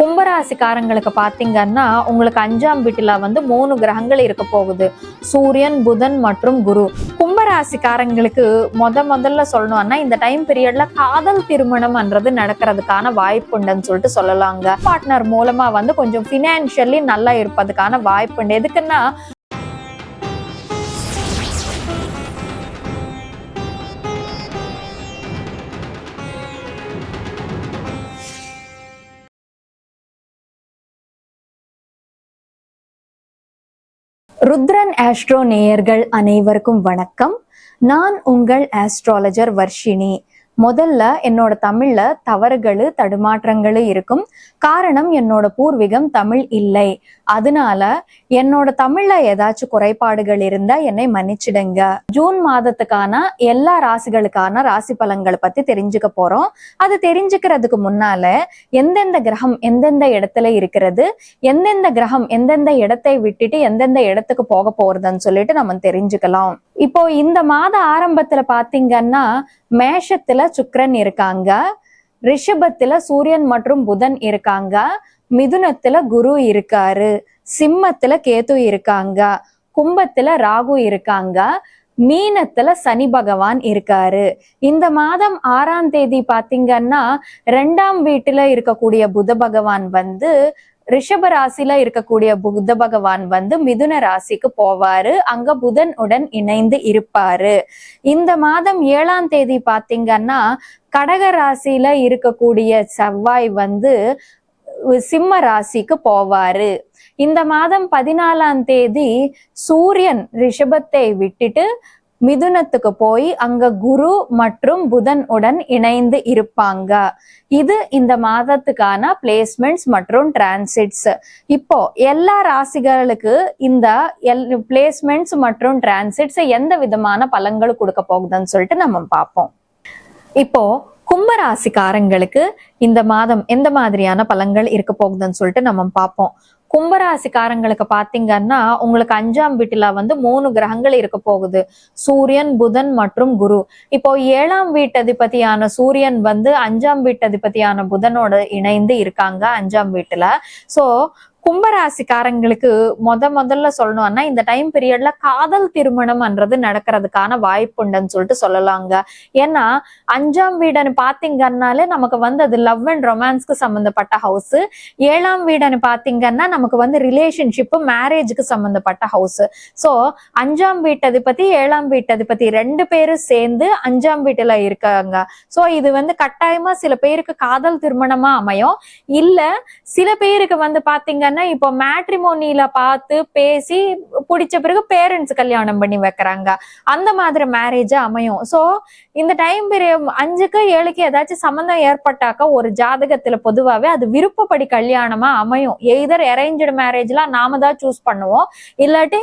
கும்பராசிக்காரங்களுக்கு பாத்தீங்கன்னா உங்களுக்கு அஞ்சாம் வீட்டில் வந்து மூணு கிரகங்கள் இருக்க போகுது. சூரியன் புதன் மற்றும் குரு. கும்பராசிக்காரங்களுக்கு முத முதல்ல சொல்லணும்னா இந்த டைம் பீரியட்ல காதல் திருமணம்ன்றது நடக்கிறதுக்கான வாய்ப்புண்டுன்னு சொல்லிட்டு சொல்லலாங்க. பார்ட்னர் மூலமா வந்து கொஞ்சம் ஃபினான்ஷியலி நல்லா இருப்பதுக்கான வாய்ப்புண்டு எதுக்குன்னா ருத்ரன் ஆஸ்ட்ரோ நேயர்கள் அனைவருக்கும் வணக்கம். நான் உங்கள் ஆஸ்ட்ராலஜர் வர்ஷினி. முதல்ல என்னோட தமிழ்ல தவறுகள் தடுமாற்றங்கள் இருக்கும். காரணம் என்னோட பூர்வீகம் தமிழ் இல்லை. அதனால என்னோட தமிழ்ல ஏதாச்சும் குறைபாடுகள் இருந்தா என்னை மன்னிச்சிடுங்க. ஜூன் மாதத்துக்கான எல்லா ராசிகளுக்கான ராசி பலன்களை பத்தி தெரிஞ்சுக்க போறோம். அது தெரிஞ்சுக்கிறதுக்கு முன்னால எந்தெந்த கிரகம் எந்தெந்த இடத்துல இருக்கிறது எந்தெந்த கிரகம் எந்தெந்த இடத்தை விட்டுட்டு எந்தெந்த இடத்துக்கு போக போறதுன்னு சொல்லிட்டு நம்ம தெரிஞ்சுக்கலாம். இப்போ இந்த மாத ஆரம்பத்துல பாத்தீங்கன்னா மேஷத்துல சுக்கரன் இருக்காங்க ரிஷபத்துல சூரியன் மற்றும் புதன் இருக்காங்க மிதுனத்துல குரு இருக்காரு சிம்மத்துல கேது இருக்காங்க கும்பத்துல ராகு இருக்காங்க மீனத்துல சனி பகவான் இருக்காரு. இந்த மாதம் ஆறாம் தேதி பாத்தீங்கன்னா ரெண்டாம் வீட்டுல இருக்கக்கூடிய புத பகவான் வந்து ரிஷப ராசில இருக்கக்கூடிய புத்த பகவான் வந்து மிதுன ராசிக்கு போவாரு. அங்க புதன் உடன் இணைந்து இருப்பாரு. இந்த மாதம் ஏழாம் தேதி பாத்தீங்கன்னா கடக ராசியில இருக்கக்கூடிய செவ்வாய் வந்து சிம்ம ராசிக்கு போவாரு. இந்த மாதம் பதினாலாம் தேதி சூரியன் ரிஷபத்தை விட்டுட்டு மிதுனத்துக்கு போய் அங்க குரு மற்றும் புதன் உடன் இணைந்து இருப்பாங்க. இது இந்த மாதத்துக்கான பிளேஸ்மெண்ட்ஸ் மற்றும் டிரான்சிட்ஸ் இப்போ எல்லா ராசிகளுக்கு இந்த எல் பிளேஸ்மெண்ட்ஸ் மற்றும் டிரான்சிட்ஸ் எந்த விதமான பலன்கள் கொடுக்க போகுதுன்னு சொல்லிட்டு நம்ம பார்ப்போம். இப்போ கும்பராசிக்காரங்களுக்கு இந்த மாதம் எந்த மாதிரியான பலன்கள் இருக்க போகுதுன்னு சொல்லிட்டு நம்ம பார்ப்போம். கும்பராசிக்காரங்களுக்கு பாத்தீங்கன்னா உங்களுக்கு அஞ்சாம் வீட்டுல வந்து மூணு கிரகங்கள் இருக்க போகுது. சூரியன் புதன் மற்றும் குரு. இப்போ ஏழாம் வீட்டதிபதியான சூரியன் வந்து அஞ்சாம் வீட்டதிபதியான புதனோட இணைந்து இருக்காங்க அஞ்சாம் வீட்டுல. சோ கும்பராசிக்காரங்களுக்கு முத முதல்ல சொல்லணும்னா இந்த டைம் பீரியட்ல காதல் திருமணம்ன்றது நடக்கிறதுக்கான வாய்ப்புண்டுன்னு சொல்லிட்டு சொல்லலாங்க. ஏன்னா அஞ்சாம் வீடுன்னு பாத்தீங்கன்னாலே நமக்கு வந்து அது லவ் அண்ட் ரொமான்ஸ்க்கு சம்பந்தப்பட்ட ஹவுஸ் ஏழாம் வீடுன்னு பாத்தீங்கன்னா நமக்கு வந்து ரிலேஷன்ஷிப் மேரேஜுக்கு சம்பந்தப்பட்ட ஹவுஸ் சோ அஞ்சாம் வீட்டதிபதி ஏழாம் வீட்டதிபதி ரெண்டு பேரும் சேர்ந்து அஞ்சாம் வீட்டுல இருக்காங்க. சோ இது வந்து கட்டாயமா சில பேருக்கு காதல் திருமணமா அமையும். இல்ல சில பேருக்கு வந்து பாத்தீங்கன்னா இப்போ மேட்ரிமோனியில பார்த்து பேசி பிடிச்ச பிறகு பேரண்ட்ஸ் கல்யாணம் பண்ணி வைக்கிறாங்க. அந்த மாதிரி மேரேஜ் அமையும். சோ இந்த டைம் பீரியட் அஞ்சுக்கு ஏழுக்கு ஏதாச்சும் சம்மந்தம் ஏற்பட்டாக்கா ஒரு ஜாதகத்துல பொதுவாகவே அது விருப்பப்படி கல்யாணமா அமையும். எய்தர் அரேஞ்சு மேரேஜ்லாம் நாம தான் சூஸ் பண்ணுவோம். இல்லாட்டி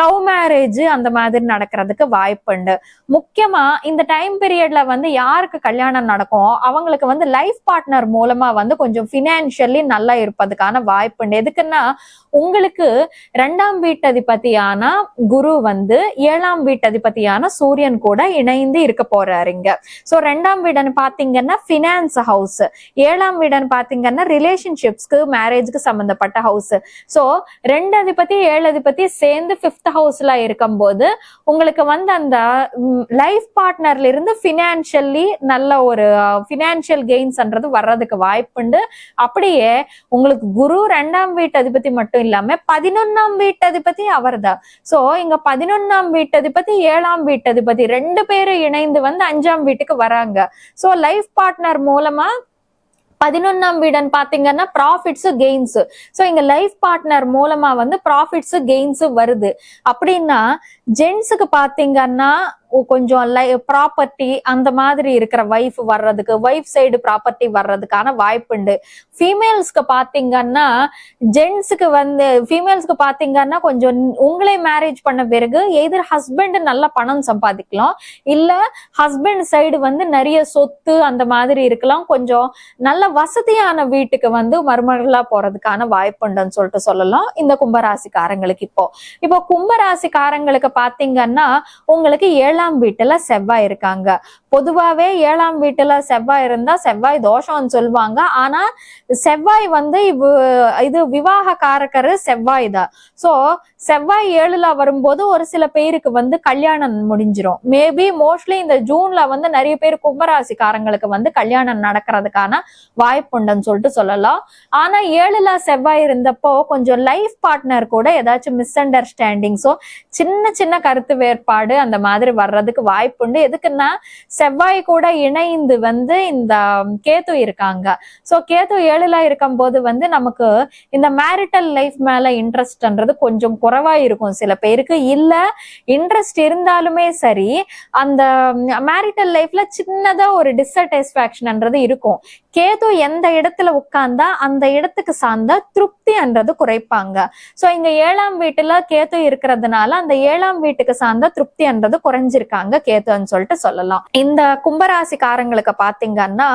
லவ் மேரேஜ் அந்த மாதிரி நடக்கிறதுக்கு வாய்ப்புண்டு முக்கியமா இந்த டைம் பீரியட்ல வந்து யாருக்கு கல்யாணம் நடக்கும் அவங்களுக்கு வந்து லைஃப் பார்ட்னர் மூலமா வந்து கொஞ்சம் பினான்சியலி நல்லா இருப்பதுக்கான வாய்ப்புண்டு எதுக்குன்னா உங்களுக்கு ரெண்டாம் வீட்டதிபதியான குரு வந்து ஏழாம் வீட்டதிபதியான சூரியன் கூட இணைந்து இருக்க போறாருங்க சோ ரெண்டாம் வீடுன்னு பாத்தீங்கன்னா பினான்ஸ் ஹவுஸ் ஏழாம் வீடுன்னு பாத்தீங்கன்னா ரிலேஷன்ஷிப்ஸ்க்கு மேரேஜ்க்கு சம்பந்தப்பட்ட ஹவுஸ் சோ ரெண்டு அதிபதி ஏழு அதிபதி சேர்ந்து பிப்த் ஹவுஸ்ல இருக்கும் போது உங்களுக்கு வந்து அந்த லைஃப் பார்ட்னர்ல இருந்து பினான்சியல்லி நல்ல ஒரு பினான்சியல் கெயின்ஸ்ன்றது வர்றதுக்கு வாய்ப்புண்டு. அப்படியே உங்களுக்கு குரு ரெண்டாம் வீடு அதிபதி மட்டும் இல்லாம பதினொன்னாம் வீட்டு அதிபதி அவர்தான். சோ இங்க பதினொன்னாம் வீட்டு அதிபதி ஏழாம் வீட்டு அதிபதி ரெண்டு பேரும் இணைந்து வந்து அஞ்சாம் வீட்டுக்கு வராங்க. சோ லைஃப் பார்ட்னர் மூலமா பதினொன்னாம் வீடன் பாத்தீங்கன்னா ப்ராஃபிட்ஸ் கெயின்ஸ் ஸோ இங்க லைஃப் பார்ட்னர் மூலமா வந்து ப்ராஃபிட்ஸ் கெயின்ஸ் வருது. அப்படின்னா ஜென்ஸுக்கு பாத்தீங்கன்னா கொஞ்சம் லை ப்ராப்பர்ட்டி அந்த மாதிரி இருக்கிற ஒய்ஃப் வர்றதுக்கு ஒய்ஃப் சைடு ப்ராப்பர்ட்டி வர்றதுக்கான வாய்ப்புண்டு ஃபீமேல்ஸ்க்கு பாத்தீங்கன்னா ஜென்ஸுக்கு வந்து ஃபீமேல்ஸ்க்கு பாத்தீங்கன்னா கொஞ்சம் உங்களே மேரேஜ் பண்ண பிறகு எதிர் ஹஸ்பண்ட் நல்ல பணம் சம்பாதிக்கலாம் இல்ல ஹஸ்பண்ட் சைடு வந்து நிறைய சொத்து அந்த மாதிரி இருக்கலாம் கொஞ்சம் நல்ல வசதியான வீட்டுக்கு வந்து மருமகளா போறதுக்கான வாய்ப்புண்டுன்னு சொல்லிட்டு சொல்லலாம். இந்த கும்பராசிக்காரங்களுக்கு இப்போ. இப்போ கும்பராசிக்காரங்களுக்கு பாத்தீங்கன்னா உங்களுக்கு ஏழு ஏழாம் வீட்டுல செவ்வாய் இருக்காங்க. பொதுவாவே ஏழாம் வீட்டுல செவ்வாய் இருந்தா செவ்வாய் தோஷம்னு சொல்லுவாங்க. ஆனா செவ்வாய் வந்து இது விவாக காரக்கரு செவ்வாய் தான். சோ செவ்வாய் ஏழுல வரும்போது ஒரு சில பேருக்கு வந்து கல்யாணம் முடிஞ்சிரும். மேபி மோஸ்ட்லி இந்த ஜூன்ல வந்து நிறைய பேர் கும்பராசிக்காரங்களுக்கு வந்து கல்யாணம் நடக்கிறதுக்கான வாய்ப்புண்டுன்னு சொல்லிட்டு சொல்லலாம். ஆனா ஏழுல செவ்வாய் இருந்தப்போ கொஞ்சம் லைஃப் பார்ட்னர் கூட ஏதாச்சும் மிஸ் அண்டர்ஸ்டாண்டிங்ஸோ சின்ன சின்ன கருத்து வேறுபாடு அந்த மாதிரி வர்றதுக்கு வாய்ப்புண்டு எதுக்குன்னா செவ்வாய் கூட இணைந்து வந்து இந்த கேத்து இருக்காங்க. சோ கேத்து ஏழுல இருக்கும்போது வந்து நமக்கு இந்த மேரிட்டல் லைஃப் மேல இன்ட்ரெஸ்ட்ன்றது கொஞ்சம் குறைவா இருக்கும் சில பேருக்கு. இல்ல இன்ட்ரெஸ்ட் இருந்தாலுமே சரி அந்த மேரிட்டல் லைஃப்ல சின்னதா ஒரு டிஸ்சாட்டிஸ்பாக்சன்ன்றது இருக்கும். கேது எந்த இடத்துல உட்கார்ந்தா அந்த இடத்துக்கு சார்ந்த திருப்தின்றது குறைப்பாங்க. சோ இங்க ஏழாம் வீட்டுல கேது இருக்கிறதுனால அந்த ஏழாம் வீட்டுக்கு சார்ந்த திருப்தின்றது குறைஞ்சிருக்காங்க கேத்துன்னு சொல்லிட்டு சொல்லலாம். இந்த கும்பராசிக்காரங்களுக்கு பாத்தீங்கன்னா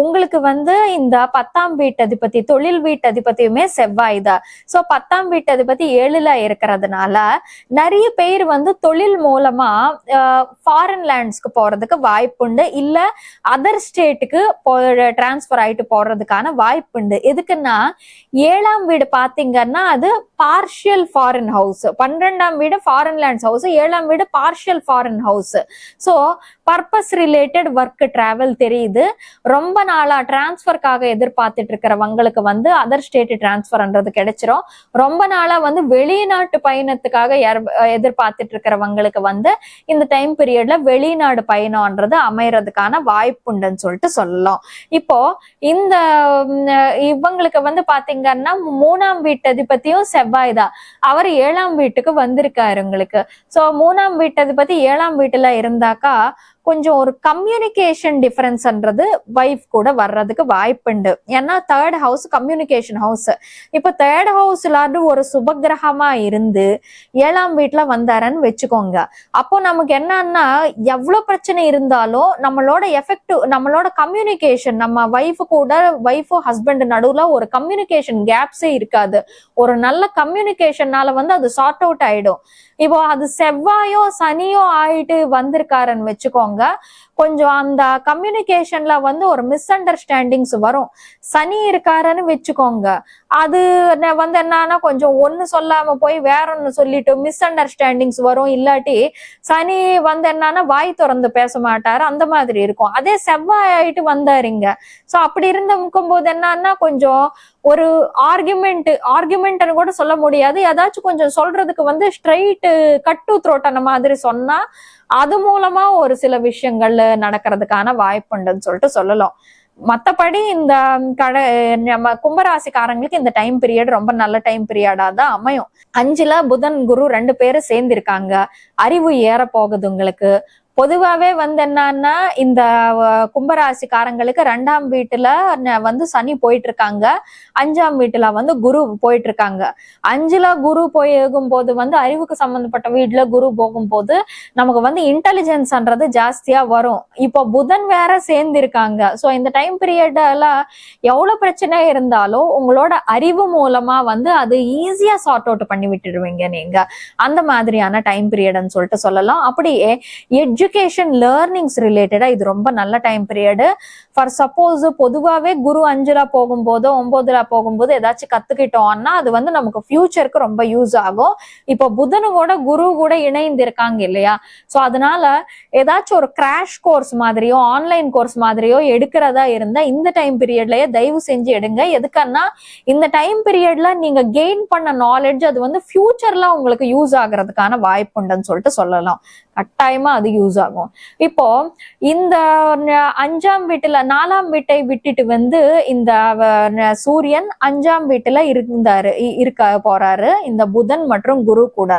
உங்களுக்கு வந்து இந்த பத்தாம் வீட்டு அதிபதி தொழில் வீட்டு அதிபதியுமே செவ்வாய் தான் சோ பத்தாம் வீட்டு அதிபதி ஏழுல இருக்கிறதுனால நிறைய பேர் வந்து தொழில் மூலமா ஃபாரின் லேண்ட்ஸ்க்கு போறதுக்கு வாய்ப்புண்டு இல்ல அதர் ஸ்டேட்டுக்கு டிரான்ஸ்பர் ஆயிட்டு போறதுக்கான வாய்ப்புண்டு எதுக்குன்னா ஏழாம் வீடு பாத்தீங்கன்னா அது பார்ஷியல் ஃபாரின் ஹவுஸ் பன்னிரெண்டாம் வீடு ஃபாரின் லேண்ட்ஸ் ஹவுஸ் ஏழாம் வீடு partial foreign house house so purpose related work travel தெரியுது. ரொம்ப நாளா டிரான்ஸ்ஃபர்க்காக எதிர்பார்த்துட்டு இருக்கிறவங்களுக்கு வந்து அதர் ஸ்டேட் டிரான்ஸ்ஃபர்ன்றது கிடைச்சிரும். ரொம்ப நாளா வந்து வெளிநாட்டு பயணத்துக்காக எதிர்பார்த்துட்டு இருக்கிறவங்களுக்கு வந்து இந்த டைம் பீரியட்ல வெளிநாடு பயணம்ன்றது அமையறதுக்கான வாய்ப்புண்டுன்னு சொல்லிட்டு சொல்லலாம். இப்போ இந்த இவங்களுக்கு வந்து பாத்தீங்கன்னா மூணாம் வீட்டு அதிபதியும் செவ்வாய் தான். அவர் ஏழாம் வீட்டுக்கு வந்திருக்காரு உங்களுக்கு. சோ மூணாம் வீட்டு அதிபதி ஏழாம் வீட்டுல இருந்தாக்கா கொஞ்சம் ஒரு கம்யூனிகேஷன் டிஃபரன்ஸ்ன்றது வைஃப் கூட வர்றதுக்கு வாய்ப்புண்டு ஏன்னா தேர்ட் ஹவுஸ் கம்யூனிகேஷன் ஹவுஸ் இப்போ தேர்ட் ஹவுஸ்ல ஒரு சுபகிரகமா இருந்து ஏழாம் வீட்டுல வந்தாரன்னு வச்சுக்கோங்க. அப்போ நமக்கு என்னன்னா எவ்வளவு பிரச்சனை இருந்தாலும் நம்மளோட எஃபெக்டிவ் நம்மளோட கம்யூனிகேஷன் நம்ம ஒய்ஃபு கூட ஒய்ஃபு ஹஸ்பண்ட் நடுவுல ஒரு கம்யூனிகேஷன் கேப்ஸே இருக்காது. ஒரு நல்ல கம்யூனிகேஷன்னால வந்து அது சார்ட் அவுட் ஆயிடும். இப்போ அது செவ்வாயோ சனியோ ஆயிட்டு வந்திருக்காருன்னு வச்சுக்கோங்க. கொஞ்சம் அந்த கம்யூனிகேஷன்ல வந்து ஒரு மிஸ் அண்டர்ஸ்டாண்டிங்ஸ் வரும். சனி இருக்காருன்னு வச்சுக்கோங்க. அது வந்து என்னன்னா கொஞ்சம் ஒண்ணு சொல்லாம போய் வேற ஒண்ணு சொல்லிட்டு மிஸ் அண்டர்ஸ்டாண்டிங்ஸ் வரும். இல்லாட்டி சனி வந்து என்னன்னா வாய் திறந்து பேச மாட்டாரு. அந்த மாதிரி இருக்கும். அதே செவ்வாய் ஆயிட்டு வந்தாருங்க. சோ அப்படி இருந்துக்கும் போது என்னன்னா கொஞ்சம் ஒரு ஆர்குமெண்ட் ஆர்குமெண்ட்னு கூட சொல்ல முடியாது. ஏதாச்சும் கொஞ்சம் சொல்றதுக்கு வந்து ஸ்ட்ரைட் கட் டு த்ரோட் அந்த மாதிரி சொன்னா அது மூலமா ஒரு சில விஷயங்கள் நடக்கிறதுக்கான வாய்ப்புண்டுன்னு சொல்லிட்டு சொல்லலாம். மத்தபடி இந்த கடை நம்ம கும்பராசிக்காரங்களுக்கு இந்த டைம் பீரியட் ரொம்ப நல்ல டைம் பீரியடா தான் அமையும். அஞ்சுல புதன் குரு ரெண்டு பேரும் சேர்ந்திருக்காங்க. அறிவு ஏற போகுது உங்களுக்கு. பொதுவாவே வந்து என்னன்னா இந்த கும்பராசிக்காரங்களுக்கு ரெண்டாம் வீட்டுல வந்து சனி போயிட்டு இருக்காங்க அஞ்சாம் வீட்டுல வந்து குரு போயிட்டு இருக்காங்க அஞ்சுல குரு போகும் போது வந்து அறிவுக்கு சம்பந்தப்பட்ட வீட்டுல குரு போகும்போது நமக்கு வந்து இன்டெலிஜென்ஸ்ன்றது ஜாஸ்தியா வரும். இப்போ புதன் வேற சேர்ந்து இருக்காங்க சோ இந்த டைம் பீரியட்ல எவ்வளவு பிரச்சனை இருந்தாலும் உங்களோட அறிவு மூலமா வந்து அது ஈஸியா சார்ட் அவுட் பண்ணி விட்டுடுவீங்க நீங்க. அந்த மாதிரியான டைம் பீரியட்னு சொல்லிட்டு சொல்லலாம். அப்படியே எஜுகேஷன் லேர்னிங்ஸ் ரிலேட்டடா இது ரொம்ப நல்ல டைம் பீரியடு ஃபார் சப்போஸ் பொதுவாவே குரு அஞ்சுல போகும்போதோ ஒன்பதுல போகும்போது ஏதாச்சும் கத்துக்கிட்டோம்னா அது வந்து நமக்கு ஃபியூச்சருக்கு ரொம்ப யூஸ் ஆகும். இப்போ புதனோட குரு கூட இணைந்து இருக்காங்க இல்லையா? சோ அதனால ஏதாச்சும் ஒரு கிராஷ் கோர்ஸ் மாதிரியோ ஆன்லைன் கோர்ஸ் மாதிரியோ எடுக்கிறதா இருந்தா இந்த டைம் பீரியட்லயே தயவு செஞ்சு எடுங்க. எதுக்குன்னா இந்த டைம் பீரியட்ல நீங்க கெயின் பண்ண நாலேஜ் அது வந்து ஃபியூச்சர்ல உங்களுக்கு யூஸ் ஆகுறதுக்கான வாய்ப்புண்டுன்னு சொல்லிட்டு சொல்லலாம். கட்டாயமா அது யூஸ் ஆகும். இப்போ இந்த அஞ்சாம் வீட்டுல நாலாம் வீட்டை விட்டுட்டு வந்து இந்த சூரியன் அஞ்சாம் வீட்டுல இருந்தாரு இருக்க போறாரு இந்த புதன் மற்றும் குரு கூட.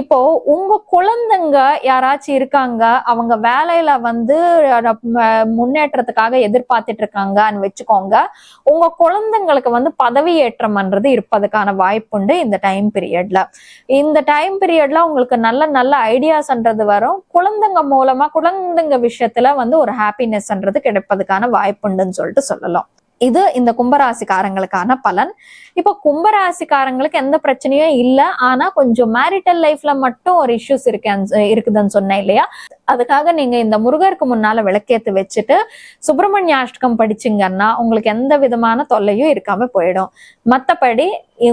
இப்போ உங்க குழந்தைங்க யாராச்சும் இருக்காங்க அவங்க வேலையில வந்து முன்னேற்றத்துக்காக எதிர்பார்த்துட்டு இருக்காங்கன்னு வச்சுக்கோங்க உங்க குழந்தைங்களுக்கு வந்து பதவி ஏற்றம்ன்றது இருப்பதுக்கான வாய்ப்புண்டு இந்த டைம் பீரியட்ல இந்த டைம் பீரியட்ல உங்களுக்கு நல்ல நல்ல ஐடியாஸ்ன்றது வரும். குழந்தைங்க மூலமா குழந்தைங்க விஷயத்துல வந்து ஒரு ஹாப்பினஸ்ன்றது கிடைப்பதுக்கான வாய்ப்புண்டுன்னு சொல்லிட்டு சொல்லலாம். இது இந்த கும்பராசிக்காரங்களுக்கான பலன். இப்போ கும்பராசிக்காரங்களுக்கு எந்த பிரச்சனையும் இல்லை. ஆனா கொஞ்சம் மேரிட்டல் லைஃப்ல மட்டும் ஒரு இஷ்யூஸ் இருக்கு இருக்குதுன்னு சொன்னேன் இல்லையா? அதுக்காக நீங்க இந்த முருகருக்கு முன்னால விளக்கேத்து வச்சுட்டு சுப்பிரமணிய அஷ்டகம் படிச்சீங்கன்னா உங்களுக்கு எந்த விதமான தொல்லையும் இருக்காம போயிடும். மத்தபடி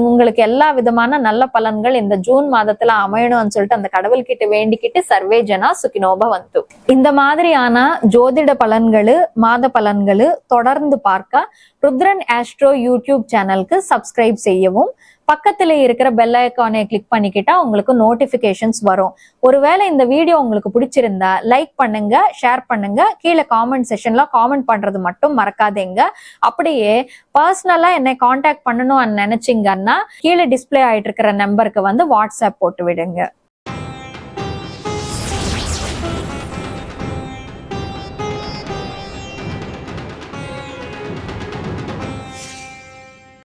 உங்களுக்கு எல்லா விதமான நல்ல பலன்கள் இந்த ஜூன் மாதத்துல அமையணும்னு சொல்லிட்டு அந்த கடவுள்கிட்ட வேண்டிக்கிட்டு சர்வே ஜனா சுகினோப வந்து. இந்த மாதிரியான ஜோதிட பலன்களு மாத பலன்களு தொடர்ந்து பார்க்க ருத்ரன் ஆஸ்ட்ரோ யூடியூப் சேனலுக்கு சப்ஸ்கிரைப் செய்யவும் பக்கத்துல இருக்கிற பெல் ஐக்கானை கிளிக் பண்ணிக்கிட்டா உங்களுக்கு நோட்டிபிகேஷன்ஸ் வரும். ஒருவேளை இந்த வீடியோ உங்களுக்கு பிடிச்சிருந்தா லைக் பண்ணுங்க ஷேர் பண்ணுங்க கீழே காமெண்ட் செஷன்ல காமெண்ட் பண்றது மட்டும் மறக்காதீங்க. அப்படியே பர்சனலா என்னை காண்டாக்ட் பண்ணணும் நினைச்சீங்கன்னா கீழே டிஸ்ப்ளே ஆயிட்டு இருக்கிற நம்பருக்கு வந்து வாட்ஸ்அப் போட்டு விடுங்க.